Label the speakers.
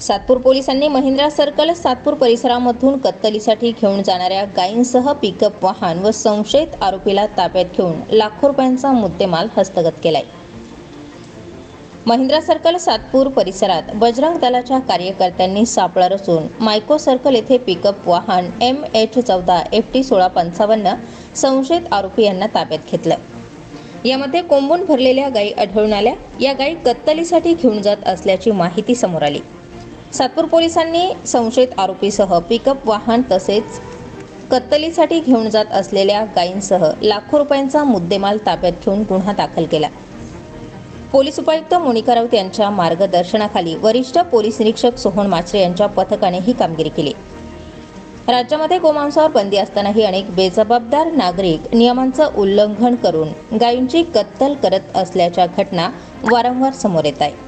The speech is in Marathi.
Speaker 1: सातपूर पोलिसांनी महिंद्रा सर्कल सातपूर परिसरामधून कत्तलीसाठी घेऊन जाणाऱ्या गायींसह पिकअप वाहन व संशयित आरोपीला ताब्यात घेऊन लाखो रुपयांचा मुद्देमाल हस्तगत केलाय. महिंद्रा सर्कल सातपूर परिसरात बजरंग दलाच्या कार्यकर्त्यांनी सापळा रचून मायको सर्कल येथे पिकअप वाहन एम एच चौदा एफ टी सोळा पंचावन्न संशयित आरोपी यांना ताब्यात घेतलं यामध्ये कोंबून भरलेल्या गायी आढळून आल्या. या गायी कत्तलीसाठी घेऊन जात असल्याची माहिती समोर आली. सातपूर पोलिसांनी संशयित आरोपीसह पिकअप वाहन तसेच कत्तलीसाठी घेऊन जात असलेल्या गायींसह लाखो रुपयांचा मुद्देमाल ताब्यात घेऊन गुन्हा दाखल केला. पोलीस उपायुक्त मोनिका राऊत यांच्या मार्गदर्शनाखाली वरिष्ठ पोलीस निरीक्षक सोहन माचरे यांच्या पथकाने ही कामगिरी केली. राज्यामध्ये गोमांसावर बंदी असतानाही अनेक बेजबाबदार नागरिक नियमांचं उल्लंघन करून गायींची कत्तल करत असल्याच्या घटना वारंवार समोर येत आहे.